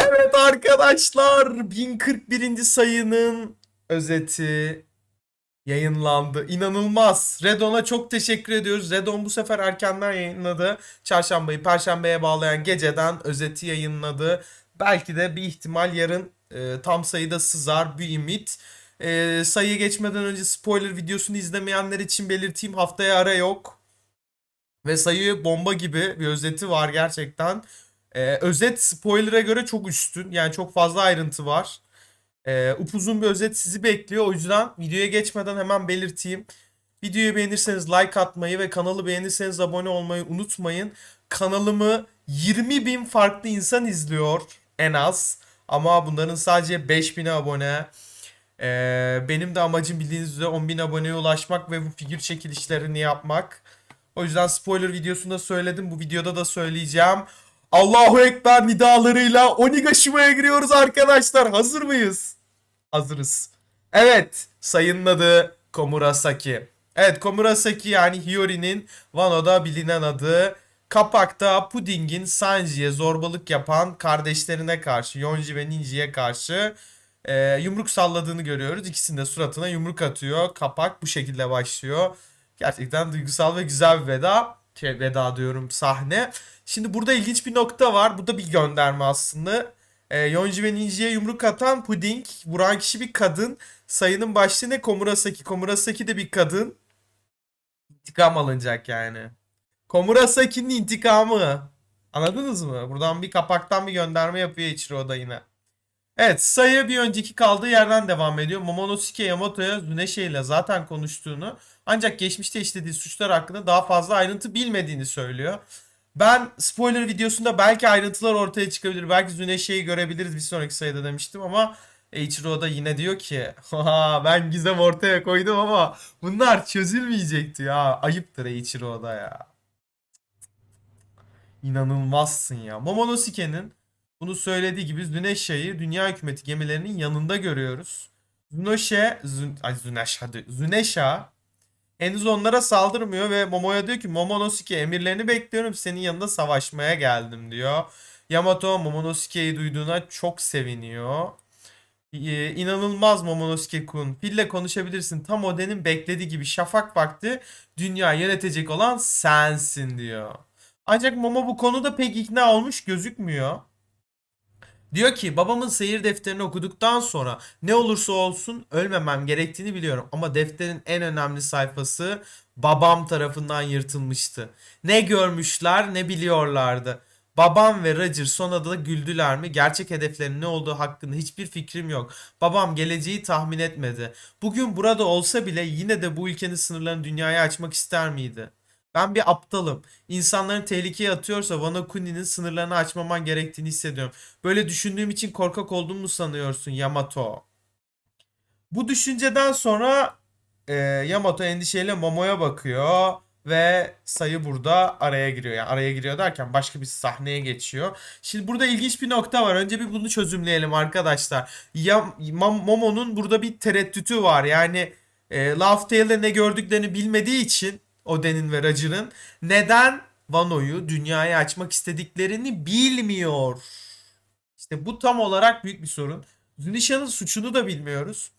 Evet arkadaşlar 1041. sayının özeti yayınlandı. İnanılmaz. Redon'a çok teşekkür ediyoruz. Redon bu sefer erkenden yayınladı. Çarşambayı perşembeye bağlayan geceden özeti yayınladı. Belki de bir ihtimal yarın e, tam sayıda sızar bir ümit. E, sayıya geçmeden önce spoiler videosunu izlemeyenler için belirteyim haftaya ara yok. Ve sayı bomba gibi bir özeti var gerçekten. Ee, özet spoiler'a göre çok üstün. Yani çok fazla ayrıntı var. Ee, upuzun bir özet sizi bekliyor. O yüzden videoya geçmeden hemen belirteyim. Videoyu beğenirseniz like atmayı ve kanalı beğenirseniz abone olmayı unutmayın. Kanalımı 20 bin farklı insan izliyor en az. Ama bunların sadece 5000'e abone. Ee, benim de amacım bildiğiniz üzere 10.000 aboneye ulaşmak ve bu figür çekilişlerini yapmak. O yüzden spoiler videosunda söyledim. Bu videoda da söyleyeceğim. Allahu Ekber nidalarıyla Onigashima'ya giriyoruz arkadaşlar. Hazır mıyız? Hazırız. Evet. Sayının adı Komurasaki. Evet Komurasaki yani Hiyori'nin Wano'da bilinen adı. Kapakta Pudding'in Sanji'ye zorbalık yapan kardeşlerine karşı, Yonji ve Ninji'ye karşı e, yumruk salladığını görüyoruz. İkisinin de suratına yumruk atıyor. Kapak bu şekilde başlıyor. Gerçekten duygusal ve güzel bir veda. Şey, veda diyorum sahne. Şimdi burada ilginç bir nokta var. Bu da bir gönderme aslında. E, Yonji ve Ninji'ye yumruk atan Pudding. Vuran kişi bir kadın. Sayının başlığı ne? Komurasaki. Komurasaki de bir kadın. İntikam alınacak yani. Komurasaki'nin intikamı. Anladınız mı? Buradan bir kapaktan bir gönderme yapıyor Ichiro da yine. Evet sayı bir önceki kaldığı yerden devam ediyor. Momonosuke Yamato'ya Zuneshi ile zaten konuştuğunu ancak geçmişte işlediği suçlar hakkında daha fazla ayrıntı bilmediğini söylüyor. Ben spoiler videosunda belki ayrıntılar ortaya çıkabilir. Belki Zuneshi'yi görebiliriz bir sonraki sayıda demiştim ama Eiichiro da yine diyor ki Haha ben gizem ortaya koydum ama bunlar çözülmeyecekti ya. Ayıptır Eiichiro'da ya. İnanılmazsın ya. Momonosuke'nin bunu söylediği gibi Zuneshi'yi dünya hükümeti gemilerinin yanında görüyoruz. Zunoshe, Zun, ay hadi. Zunesha henüz onlara saldırmıyor ve Momo'ya diyor ki Momonosuke emirlerini bekliyorum senin yanında savaşmaya geldim diyor. Yamato Momonosuke'yi duyduğuna çok seviniyor. Ee, inanılmaz Momonosuke-kun. Fille konuşabilirsin. Tam Oden'in beklediği gibi şafak vakti dünya yönetecek olan sensin diyor. Ancak Momo bu konuda pek ikna olmuş gözükmüyor. Diyor ki babamın seyir defterini okuduktan sonra ne olursa olsun ölmemem gerektiğini biliyorum. Ama defterin en önemli sayfası babam tarafından yırtılmıştı. Ne görmüşler ne biliyorlardı. Babam ve Roger son adada güldüler mi? Gerçek hedeflerinin ne olduğu hakkında hiçbir fikrim yok. Babam geleceği tahmin etmedi. Bugün burada olsa bile yine de bu ülkenin sınırlarını dünyaya açmak ister miydi? Ben bir aptalım. İnsanların tehlikeye atıyorsa Wano Kuni'nin sınırlarını açmaman gerektiğini hissediyorum. Böyle düşündüğüm için korkak olduğumu mu sanıyorsun Yamato? Bu düşünceden sonra e, Yamato endişeyle Momo'ya bakıyor ve sayı burada araya giriyor. Yani araya giriyor derken başka bir sahneye geçiyor. Şimdi burada ilginç bir nokta var. Önce bir bunu çözümleyelim arkadaşlar. Ya, Momo'nun burada bir tereddütü var. Yani e, Laugh Tale'de ne gördüklerini bilmediği için Oden'in ve Roger'ın neden Wano'yu dünyaya açmak istediklerini bilmiyor. İşte bu tam olarak büyük bir sorun. Zunisha'nın suçunu da bilmiyoruz.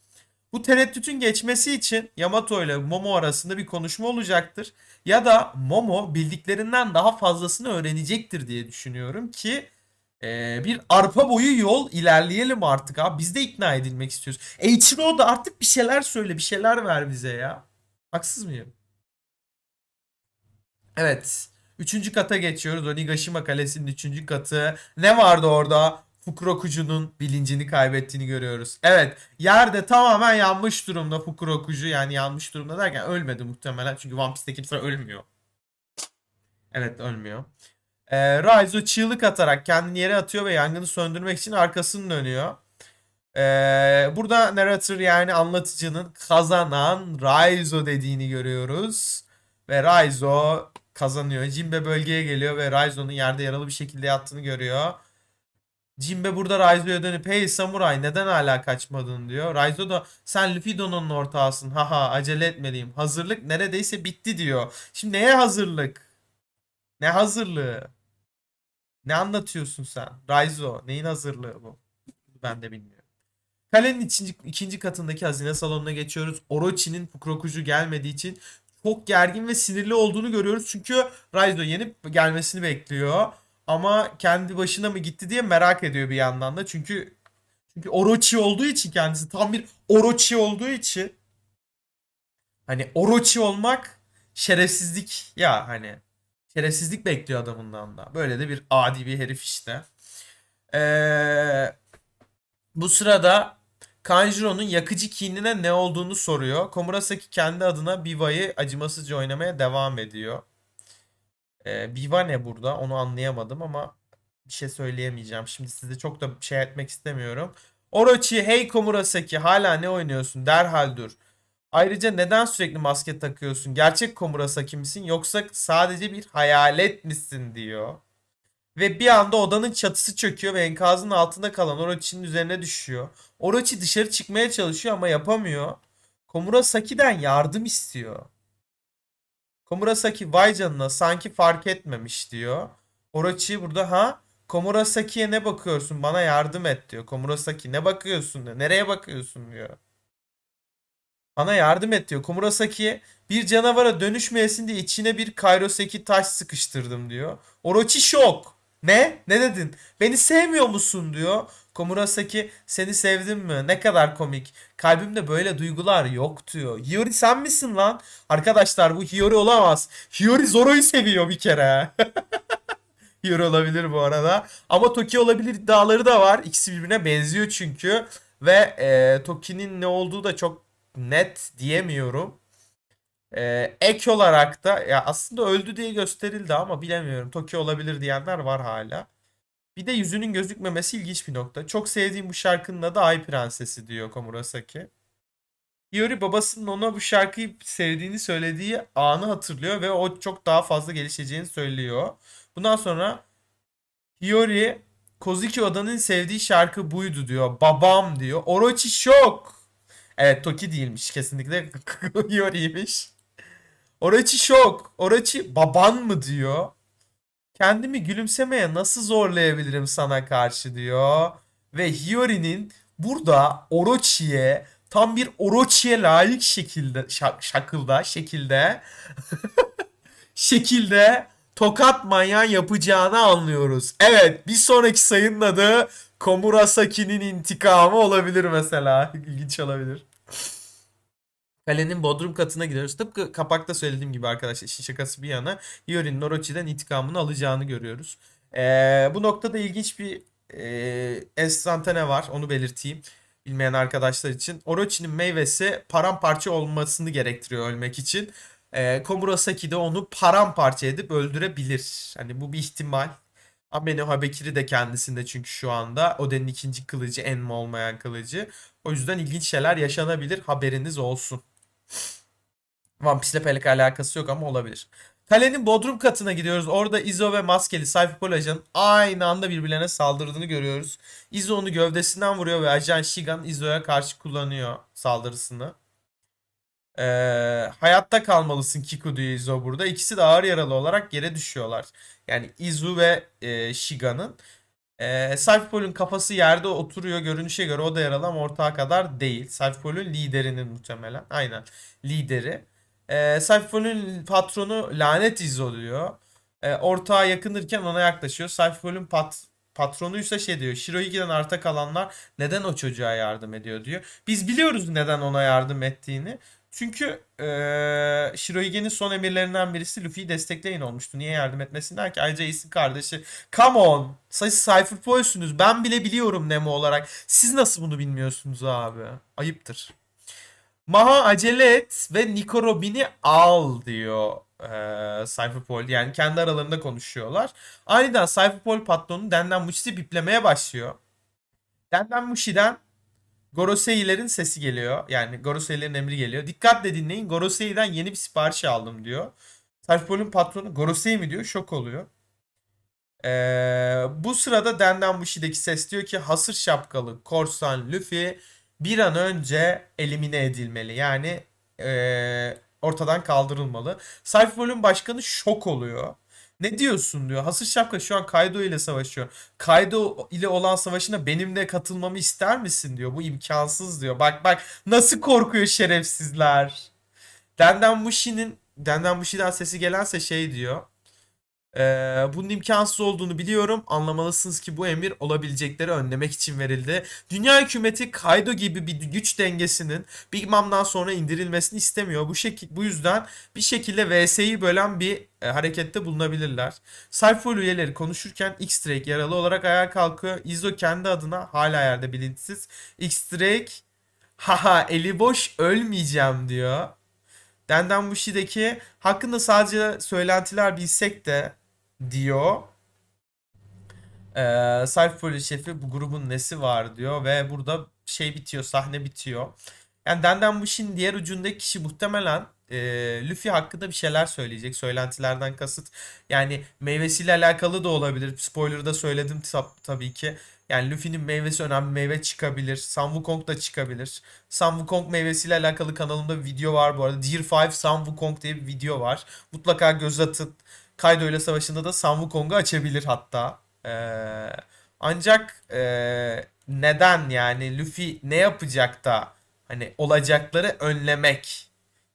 Bu tereddütün geçmesi için Yamato ile Momo arasında bir konuşma olacaktır. Ya da Momo bildiklerinden daha fazlasını öğrenecektir diye düşünüyorum ki e, bir arpa boyu yol ilerleyelim artık abi. Biz de ikna edilmek istiyoruz. Eiichiro da artık bir şeyler söyle, bir şeyler ver bize ya. Haksız mıyım? Evet. Üçüncü kata geçiyoruz. Onigashima Kalesi'nin üçüncü katı. Ne vardı orada? Fukurokucu'nun bilincini kaybettiğini görüyoruz. Evet. Yerde tamamen yanmış durumda Fukurokucu. Yani yanmış durumda derken ölmedi muhtemelen. Çünkü One Piece'te kimse ölmüyor. Evet ölmüyor. Ee, Raizo çığlık atarak kendini yere atıyor ve yangını söndürmek için arkasını dönüyor. Ee, burada narrator yani anlatıcının kazanan Raizo dediğini görüyoruz. Ve Raizo kazanıyor. Jinbe bölgeye geliyor ve Raizo'nun yerde yaralı bir şekilde yattığını görüyor. Jinbe burada Raizo'ya dönüp hey samuray neden hala kaçmadın diyor. Raizo da sen Luffy'nin ortağısın haha acele etmeliyim. Hazırlık neredeyse bitti diyor. Şimdi neye hazırlık? Ne hazırlığı? Ne anlatıyorsun sen? Raizo neyin hazırlığı bu? Ben de bilmiyorum. Kalenin ikinci, ikinci katındaki hazine salonuna geçiyoruz. Orochi'nin Fukurokuju gelmediği için çok gergin ve sinirli olduğunu görüyoruz. Çünkü Raizo yenip gelmesini bekliyor. Ama kendi başına mı gitti diye merak ediyor bir yandan da. Çünkü çünkü Orochi olduğu için kendisi tam bir Orochi olduğu için hani Orochi olmak şerefsizlik ya hani şerefsizlik bekliyor adamından da. Böyle de bir adi bir herif işte. Ee, bu sırada Kanjiro'nun yakıcı kinine ne olduğunu soruyor. Komurasaki kendi adına Biva'yı acımasızca oynamaya devam ediyor. Ee, Biva ne burada? Onu anlayamadım ama bir şey söyleyemeyeceğim. Şimdi size çok da şey etmek istemiyorum. Orochi, hey Komurasaki hala ne oynuyorsun? Derhal dur. Ayrıca neden sürekli maske takıyorsun? Gerçek Komurasaki misin yoksa sadece bir hayalet misin diyor. Ve bir anda odanın çatısı çöküyor ve enkazın altında kalan Orochi'nin üzerine düşüyor. Orochi dışarı çıkmaya çalışıyor ama yapamıyor. Komurasaki'den yardım istiyor. Komurasaki vay canına sanki fark etmemiş diyor. Orochi burada ha Komurasaki'ye ne bakıyorsun bana yardım et diyor. Komurasaki ne bakıyorsun diyor. Nereye bakıyorsun diyor. Bana yardım et diyor. Komurasaki'ye bir canavara dönüşmeyesin diye içine bir Kairoseki taş sıkıştırdım diyor. Orochi şok. Ne? Ne dedin? Beni sevmiyor musun diyor. Komurasaki seni sevdim mi? Ne kadar komik. Kalbimde böyle duygular yok diyor. Hiyori sen misin lan? Arkadaşlar bu Hiyori olamaz. Hiyori Zoro'yu seviyor bir kere. Hiyori olabilir bu arada. Ama Toki olabilir iddiaları da var. İkisi birbirine benziyor çünkü. Ve e, Toki'nin ne olduğu da çok net diyemiyorum. Ee, ek olarak da ya aslında öldü diye gösterildi ama bilemiyorum. Tokyo olabilir diyenler var hala. Bir de yüzünün gözükmemesi ilginç bir nokta. Çok sevdiğim bu şarkının adı Ay Prensesi diyor Komurasaki. Hiyori babasının ona bu şarkıyı sevdiğini söylediği anı hatırlıyor ve o çok daha fazla gelişeceğini söylüyor. Bundan sonra Hiyori Kozuki Oda'nın sevdiği şarkı buydu diyor. Babam diyor. Orochi şok. Evet Toki değilmiş kesinlikle Hiyori'ymiş. Orochi şok. Orochi baban mı diyor. Kendimi gülümsemeye nasıl zorlayabilirim sana karşı diyor. Ve Hiyori'nin burada Orochi'ye tam bir Orochi'ye layık şekilde şak, şakılda şekilde şekilde tokat manyağı yapacağını anlıyoruz. Evet bir sonraki sayının adı Komurasaki'nin intikamı olabilir mesela. İlginç olabilir. Kalenin bodrum katına gidiyoruz. Tıpkı kapakta söylediğim gibi arkadaşlar işin şakası bir yana Hiyori'nin Orochi'den intikamını alacağını görüyoruz. Ee, bu noktada ilginç bir e, enstantane var onu belirteyim. Bilmeyen arkadaşlar için. Orochi'nin meyvesi paramparça olmasını gerektiriyor ölmek için. Ee, Komurasaki de onu paramparça edip öldürebilir. Hani bu bir ihtimal. Ameno Habekiri de kendisinde çünkü şu anda Oden'in ikinci kılıcı Enma olmayan kılıcı. O yüzden ilginç şeyler yaşanabilir haberiniz olsun. One Piece'le pek alakası yok ama olabilir. Kalenin bodrum katına gidiyoruz. Orada Izo ve maskeli ajan aynı anda birbirlerine saldırdığını görüyoruz. Izo onu gövdesinden vuruyor ve ajan Shigan Izo'ya karşı kullanıyor saldırısını. Ee, hayatta kalmalısın Kiku diyor Izo burada. İkisi de ağır yaralı olarak yere düşüyorlar. Yani Izu ve e, Shiga'nın. E, Cypherpol'ün kafası yerde oturuyor. Görünüşe göre o da yaralı ama ortağa kadar değil. Cypherpol'ün liderinin muhtemelen. Aynen. Lideri. E, Cypherpol'ün patronu lanet Izo diyor. E, ortağa yakınırken ona yaklaşıyor. Cypherpol'ün pat patronuysa şey diyor. Shirohiki'den arta kalanlar neden o çocuğa yardım ediyor diyor. Biz biliyoruz neden ona yardım ettiğini. Çünkü eee Shirohige'nin son emirlerinden birisi Luffy'yi destekleyin olmuştu. Niye yardım etmesinler ki? Ayrıca Ace'in kardeşi. Come on. Siz Cypher Boy'sunuz. Ben bile biliyorum Nemo olarak. Siz nasıl bunu bilmiyorsunuz abi? Ayıptır. Maha acele et ve Nico Robin'i al diyor eee Cypherpol. Yani kendi aralarında konuşuyorlar. Aniden Cypherpol patronu Denden Mushi'yi biplemeye başlıyor. Denden Mushi'den Gorosei'lerin sesi geliyor. Yani Gorosei'lerin emri geliyor. Dikkatle dinleyin. Gorosei'den yeni bir sipariş aldım diyor. Cypherpol'ün patronu Gorosei mi diyor. Şok oluyor. Ee, bu sırada Denden Bushi'deki ses diyor ki hasır şapkalı korsan Luffy bir an önce elimine edilmeli. Yani ee, ortadan kaldırılmalı. Cypherpol'ün başkanı şok oluyor. Ne diyorsun diyor. Hasır Şapka şu an Kaido ile savaşıyor. Kaido ile olan savaşına benimle katılmamı ister misin diyor. Bu imkansız diyor. Bak bak nasıl korkuyor şerefsizler. Denden Mushi'nin Denden Mushi'den sesi gelense şey diyor. Ee, bunun imkansız olduğunu biliyorum. Anlamalısınız ki bu emir olabilecekleri önlemek için verildi. Dünya hükümeti Kaido gibi bir güç dengesinin Big Mom'dan sonra indirilmesini istemiyor. Bu şekil bu yüzden bir şekilde VS'yi bölen bir e, harekette bulunabilirler. Cypher üyeleri konuşurken X-Drake yaralı olarak ayağa kalkıyor. Izzo kendi adına hala yerde bilinçsiz. X-Drake haha eli boş ölmeyeceğim diyor. Denden Bushi'deki hakkında sadece söylentiler bilsek de diyor. Ee, Sayf Polis şefi bu grubun nesi var diyor ve burada şey bitiyor sahne bitiyor. Yani Denden Bushi'nin diğer ucundaki kişi muhtemelen e, Luffy hakkında bir şeyler söyleyecek. Söylentilerden kasıt yani meyvesiyle alakalı da olabilir. Spoiler'da söyledim tab- tabii ki. Yani Luffy'nin meyvesi önemli meyve çıkabilir. Sun Wukong da çıkabilir. Sun Wukong meyvesiyle alakalı kanalımda bir video var bu arada. Dear 5 Sun Wukong diye bir video var. Mutlaka göz atın. Kaido ile savaşında da Sun Wukong'u açabilir hatta. Ee, ancak ee, neden yani Luffy ne yapacak da hani olacakları önlemek.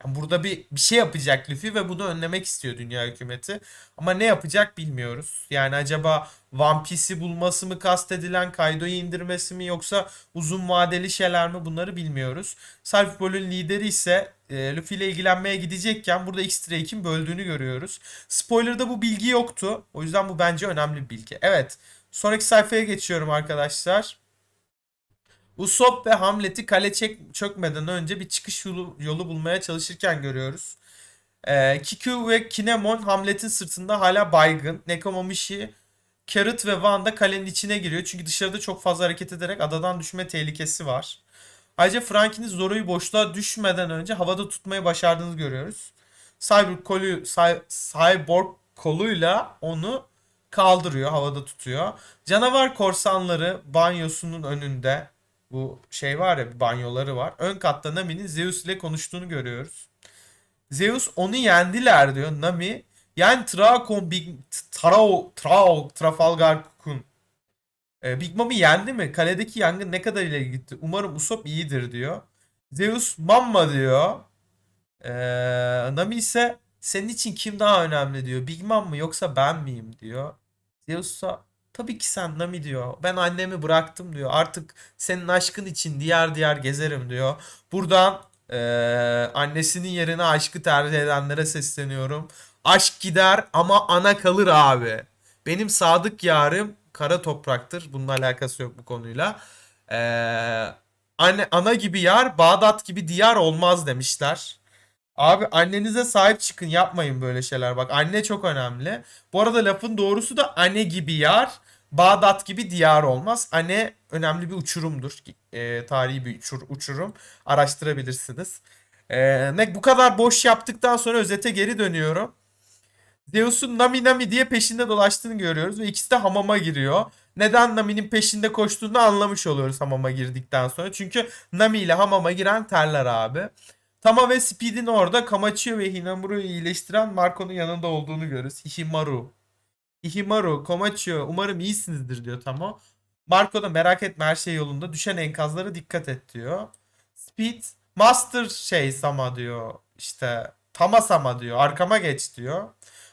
Burada bir bir şey yapacak Luffy ve bunu önlemek istiyor dünya hükümeti. Ama ne yapacak bilmiyoruz. Yani acaba One Piece'i bulması mı kastedilen, Kaido'yu indirmesi mi yoksa uzun vadeli şeyler mi bunları bilmiyoruz. Sarpol'ün lideri ise e, Luffy ile ilgilenmeye gidecekken burada X-Drake'in böldüğünü görüyoruz. Spoiler'da bu bilgi yoktu. O yüzden bu bence önemli bir bilgi. Evet. Sonraki sayfaya geçiyorum arkadaşlar. Usopp ve Hamlet'i kale çek çökmeden önce bir çıkış yolu, yolu bulmaya çalışırken görüyoruz. Ee, Kiku ve Kinemon Hamlet'in sırtında hala baygın. Nekomamushi, Carrot ve Van da kalenin içine giriyor. Çünkü dışarıda çok fazla hareket ederek adadan düşme tehlikesi var. Ayrıca Frankie'nin Zoro'yu boşluğa düşmeden önce havada tutmayı başardığını görüyoruz. Cyborg, kolu, Cy- Cyborg koluyla onu kaldırıyor, havada tutuyor. Canavar korsanları banyosunun önünde bu şey var ya banyoları var. Ön katta Nami'nin Zeus ile konuştuğunu görüyoruz. Zeus onu yendiler diyor Nami. Yani Traakon Big Trao Trao Trafalgar Kun. Ee, Big Mom'u yendi mi? Kaledeki yangın ne kadar ileri gitti? Umarım Usopp iyidir diyor. Zeus Mamma diyor. Ee, Nami ise senin için kim daha önemli diyor. Big Mom mu yoksa ben miyim diyor. Zeus'a tabii ki sen Nami diyor. Ben annemi bıraktım diyor. Artık senin aşkın için diğer diğer gezerim diyor. Buradan eee, annesinin yerine aşkı tercih edenlere sesleniyorum. Aşk gider ama ana kalır abi. Benim sadık yarım kara topraktır. Bunun alakası yok bu konuyla. Eee, anne, ana gibi yar, Bağdat gibi diyar olmaz demişler. Abi annenize sahip çıkın yapmayın böyle şeyler bak anne çok önemli. Bu arada lafın doğrusu da anne gibi yar Bağdat gibi diyar olmaz. Anne önemli bir uçurumdur. Ee, tarihi bir uçur, uçurum araştırabilirsiniz. Ne, bu kadar boş yaptıktan sonra özete geri dönüyorum. Zeus'un Nami Nami diye peşinde dolaştığını görüyoruz ve ikisi de hamama giriyor. Neden Nami'nin peşinde koştuğunu anlamış oluyoruz hamama girdikten sonra. Çünkü Nami ile hamama giren terler abi. Tama ve Speed'in orada Kamachiyo ve Hinamuru'yu iyileştiren Marco'nun yanında olduğunu görürüz. Hihimaru. Hihimaru, Komachiyo umarım iyisinizdir diyor Tama. Marco da merak etme her şey yolunda. Düşen enkazlara dikkat et diyor. Speed Master şey Sama diyor. İşte Tama Sama diyor. Arkama geç diyor.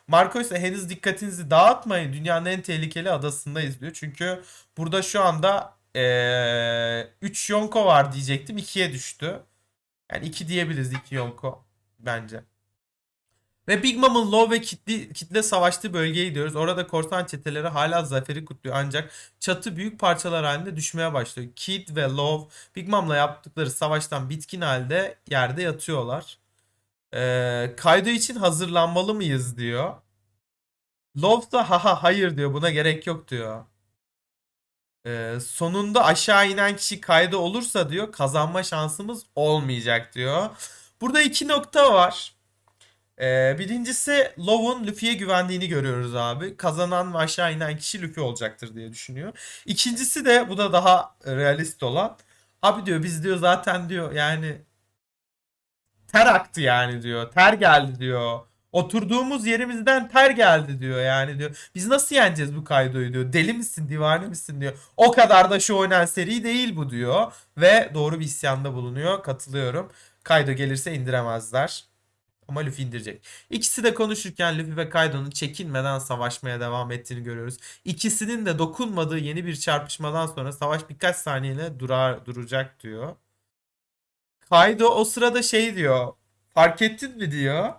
Marco ise henüz dikkatinizi dağıtmayın. Dünyanın en tehlikeli adasındayız diyor. Çünkü burada şu anda 3 Yonko var diyecektim. 2'ye düştü. Yani 2 diyebiliriz 2 Yonko bence. Ve Big Mom'un Law ve kitle, kitle savaştığı bölgeye gidiyoruz. Orada korsan çeteleri hala zaferi kutluyor. Ancak çatı büyük parçalar halinde düşmeye başlıyor. Kid ve Love Big Mom'la yaptıkları savaştan bitkin halde yerde yatıyorlar. Ee, Kaido için hazırlanmalı mıyız diyor. Love da haha hayır diyor buna gerek yok diyor. Ee, sonunda aşağı inen kişi Kaido olursa diyor kazanma şansımız olmayacak diyor. Burada iki nokta var. Ee, birincisi Love'un Luffy'ye güvendiğini görüyoruz abi. Kazanan ve aşağı inen kişi Luffy olacaktır diye düşünüyor. İkincisi de bu da daha realist olan. Abi diyor biz diyor zaten diyor yani ter aktı yani diyor. Ter geldi diyor. Oturduğumuz yerimizden ter geldi diyor yani diyor. Biz nasıl yeneceğiz bu Kaido'yu diyor. Deli misin divane misin diyor. O kadar da şu oynanan seri değil bu diyor. Ve doğru bir isyanda bulunuyor. Katılıyorum. Kaido gelirse indiremezler. Ama Luffy indirecek. İkisi de konuşurken Luffy ve Kaido'nun çekinmeden savaşmaya devam ettiğini görüyoruz. İkisinin de dokunmadığı yeni bir çarpışmadan sonra savaş birkaç saniyeyle durar, duracak diyor. Kaido o sırada şey diyor. Fark ettin mi diyor.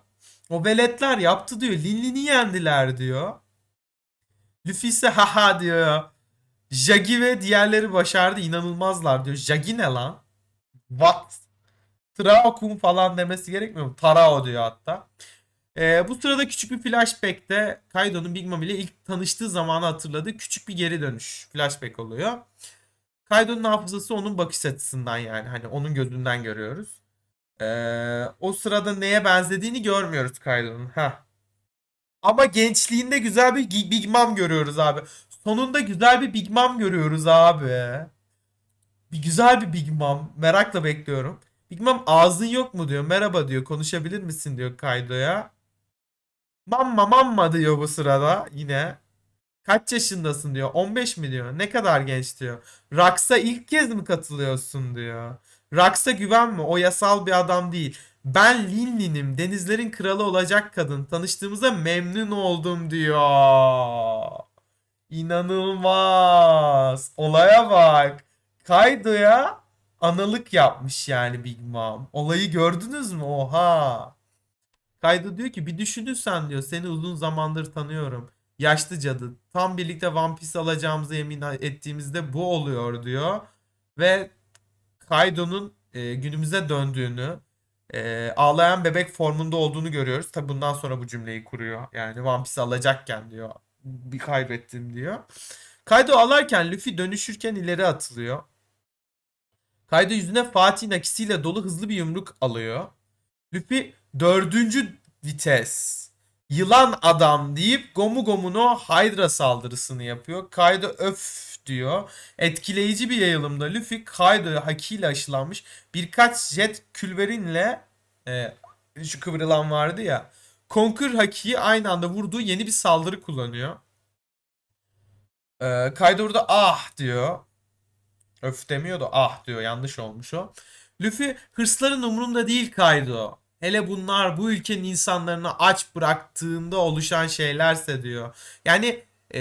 O veletler yaptı diyor. Linlin'i yendiler diyor. Luffy ise haha diyor. Jagi ve diğerleri başardı inanılmazlar diyor. Jagi ne lan? What? Trao-kun falan demesi gerekmiyor mu? Tarao diyor hatta. Ee, bu sırada küçük bir flashback'te Kaido'nun Big Mom ile ilk tanıştığı zamanı hatırladığı küçük bir geri dönüş flashback oluyor. Kaido'nun hafızası onun bakış açısından yani hani onun gözünden görüyoruz. Ee, o sırada neye benzediğini görmüyoruz Kaido'nun. Ha. Ama gençliğinde güzel bir Big Mom görüyoruz abi. Sonunda güzel bir Big Mom görüyoruz abi. Bir güzel bir Big Mom. Merakla bekliyorum. Big Mom ağzın yok mu diyor. Merhaba diyor. Konuşabilir misin diyor Kaido'ya. Mamma mamma diyor bu sırada yine. Kaç yaşındasın diyor. 15 mi diyor. Ne kadar genç diyor. Raks'a ilk kez mi katılıyorsun diyor. Raks'a güvenme. O yasal bir adam değil. Ben Linlin'im. Denizlerin kralı olacak kadın. Tanıştığımıza memnun oldum diyor. İnanılmaz. Olaya bak. Kaido'ya analık yapmış yani Big Mom. Olayı gördünüz mü? Oha. Kaido diyor ki bir düşünürsen diyor seni uzun zamandır tanıyorum. Yaşlı cadı. Tam birlikte One Piece alacağımızı yemin ettiğimizde bu oluyor diyor. Ve Kaido'nun e, günümüze döndüğünü, e, ağlayan bebek formunda olduğunu görüyoruz. Tabi bundan sonra bu cümleyi kuruyor. Yani One Piece alacakken diyor. Bir kaybettim diyor. Kaido alarken Luffy dönüşürken ileri atılıyor. Kaido yüzüne Fatih nakisiyle dolu hızlı bir yumruk alıyor. Luffy dördüncü vites. Yılan adam deyip Gomu Gomu'no Hydra saldırısını yapıyor. Kaido öf diyor. Etkileyici bir yayılımda Luffy Kaido'ya hakiyle aşılanmış birkaç jet külverinle e, şu kıvrılan vardı ya. Conquer hakiyi aynı anda vurduğu yeni bir saldırı kullanıyor. E, Kaido burada ah diyor. Öf demiyor da ah diyor. Yanlış olmuş o. Luffy hırsların umurunda değil Kaido. Hele bunlar bu ülkenin insanlarını aç bıraktığında oluşan şeylerse diyor. Yani e,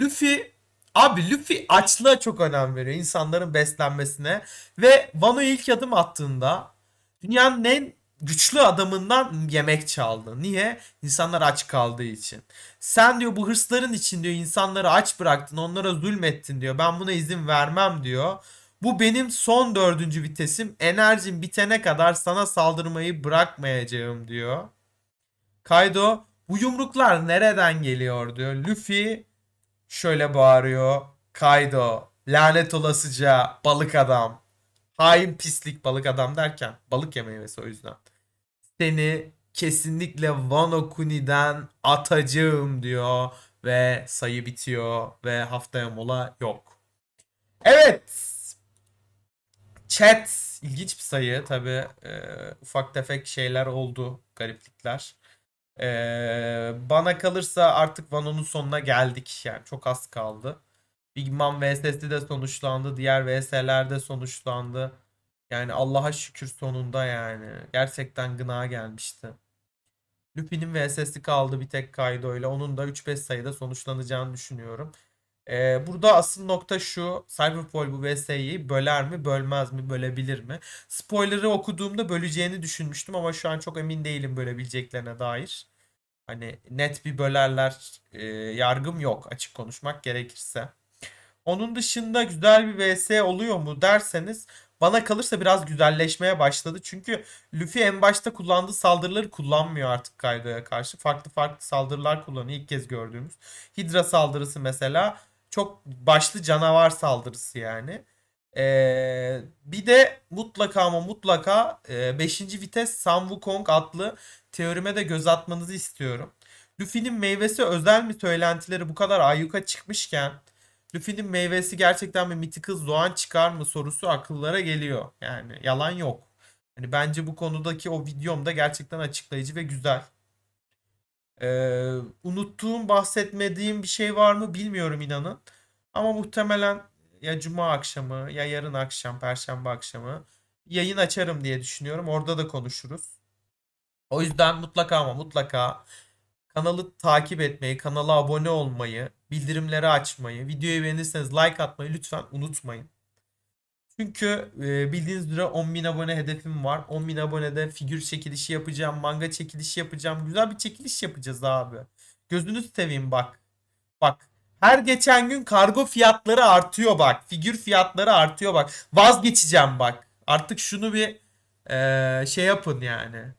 Luffy abi Luffy açlığa çok önem veriyor insanların beslenmesine ve Wano ilk adım attığında dünyanın en güçlü adamından yemek çaldı. Niye? İnsanlar aç kaldığı için. Sen diyor bu hırsların için diyor insanları aç bıraktın, onlara zulmettin diyor. Ben buna izin vermem diyor. Bu benim son dördüncü vitesim. Enerjim bitene kadar sana saldırmayı bırakmayacağım diyor. Kaido bu yumruklar nereden geliyor diyor. Luffy şöyle bağırıyor. Kaido lanet olasıca balık adam. Hain pislik balık adam derken balık ya meyvesi o yüzden. Seni kesinlikle Wano Kuni'den atacağım diyor ve sayı bitiyor ve haftaya mola yok. Evet. Chat ilginç bir sayı tabi ufak tefek şeyler oldu gariplikler. Ee, bana kalırsa artık Vano'nun sonuna geldik yani çok az kaldı. Big Mom VS'si de sonuçlandı diğer VS'ler de sonuçlandı. Yani Allah'a şükür sonunda yani gerçekten gına gelmişti. Lupin'in VS'si kaldı bir tek Kaido ile onun da 3-5 sayıda sonuçlanacağını düşünüyorum. Ee, burada asıl nokta şu. Cyberpol bu VS'yi böler mi, bölmez mi, bölebilir mi? Spoiler'ı okuduğumda böleceğini düşünmüştüm ama şu an çok emin değilim bölebileceklerine dair. Hani net bir bölerler e, yargım yok açık konuşmak gerekirse. Onun dışında güzel bir VS oluyor mu derseniz bana kalırsa biraz güzelleşmeye başladı. Çünkü Luffy en başta kullandığı saldırıları kullanmıyor artık Kaido'ya karşı. Farklı farklı saldırılar kullanıyor ilk kez gördüğümüz. Hydra saldırısı mesela çok başlı canavar saldırısı yani. Ee, bir de mutlaka ama mutlaka 5. vites Sun Wukong adlı teorime de göz atmanızı istiyorum. Luffy'nin meyvesi özel mi söylentileri bu kadar ayyuka çıkmışken Luffy'nin meyvesi gerçekten bir Mythical Doğan çıkar mı sorusu akıllara geliyor. Yani yalan yok. Hani bence bu konudaki o videom da gerçekten açıklayıcı ve güzel. Ee, unuttuğum, bahsetmediğim bir şey var mı bilmiyorum inanın. Ama muhtemelen ya cuma akşamı ya yarın akşam, perşembe akşamı yayın açarım diye düşünüyorum. Orada da konuşuruz. O yüzden mutlaka ama mutlaka kanalı takip etmeyi, kanala abone olmayı, bildirimleri açmayı, videoyu beğenirseniz like atmayı lütfen unutmayın. Çünkü e, bildiğiniz üzere 10.000 abone hedefim var. 10.000 abonede figür çekilişi yapacağım, manga çekilişi yapacağım. Güzel bir çekiliş yapacağız abi. Gözünüzü seveyim bak. Bak. Her geçen gün kargo fiyatları artıyor bak. Figür fiyatları artıyor bak. Vazgeçeceğim bak. Artık şunu bir e, şey yapın yani.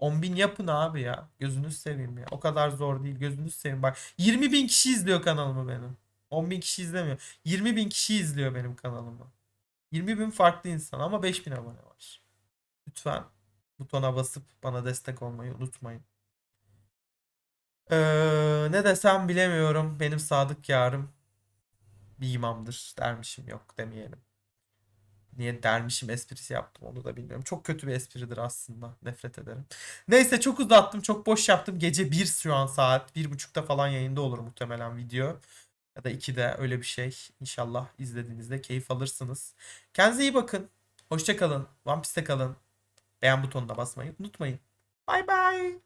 10.000 yapın abi ya. Gözünüzü seveyim ya. O kadar zor değil. Gözünüzü seveyim bak. 20 bin kişi izliyor kanalımı benim. 10 bin kişi izlemiyor. 20 bin kişi izliyor benim kanalımı. 20 bin farklı insan ama 5000 abone var. Lütfen butona basıp bana destek olmayı unutmayın. Ee, ne desem bilemiyorum. Benim sadık yarım bir imamdır dermişim yok demeyelim. Niye dermişim esprisi yaptım onu da bilmiyorum. Çok kötü bir espridir aslında. Nefret ederim. Neyse çok uzattım. Çok boş yaptım. Gece 1 şu an saat. 1.30'da falan yayında olur muhtemelen video. Ya da 2'de öyle bir şey. İnşallah izlediğinizde keyif alırsınız. Kendinize iyi bakın. Hoşça kalın. One Piece'te kalın. Beğen butonuna basmayı unutmayın. Bay bay.